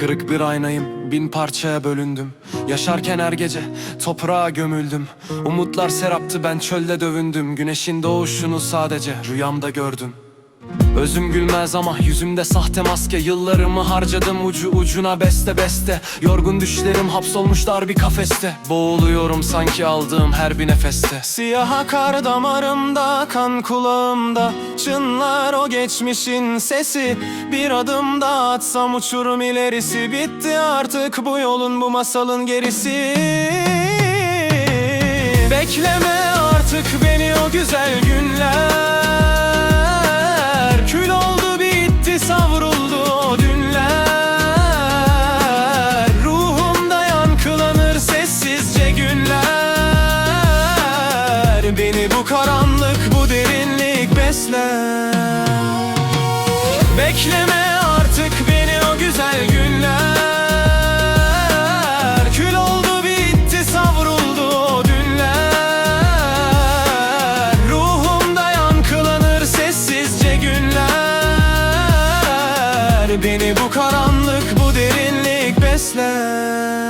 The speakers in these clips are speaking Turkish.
Kırık bir aynayım, bin parçaya bölündüm. Yaşarken her gece toprağa gömüldüm. Umutlar seraptı ben çölde dövündüm. Güneşin doğuşunu sadece rüyamda gördüm Özüm gülmez ama yüzümde sahte maske. Yıllarımı harcadım ucu ucuna beste beste. Yorgun düşlerim hapsolmuş dar bir kafeste. Boğuluyorum sanki aldığım her bir nefeste. Siyah akar damarımda kan kulağımda. Çınlar o geçmişin sesi. Bir adım daha atsam uçurum ilerisi. Bitti artık bu yolun bu masalın gerisi. Bekleme artık beni o güzel Beni bu karanlık bu derinlik besler Bekleme artık beni o güzel günler. Kül oldu bitti savruldu o dünler. Ruhumda yankılanır sessizce günler. Beni bu karanlık bu derinlik besler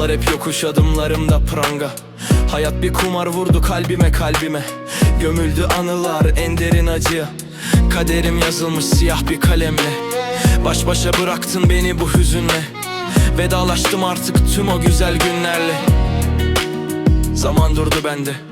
Yollar hep yokuş adımlarımda pranga. Hayat bir kumar vurdu kalbime kalbime. Gömüldü anılar en derin acıya. Kaderim yazılmış siyah bir kalemle. Baş başa bıraktın beni bu hüzünle. Vedalaştım artık tüm o güzel günlerle. Zaman durdu bende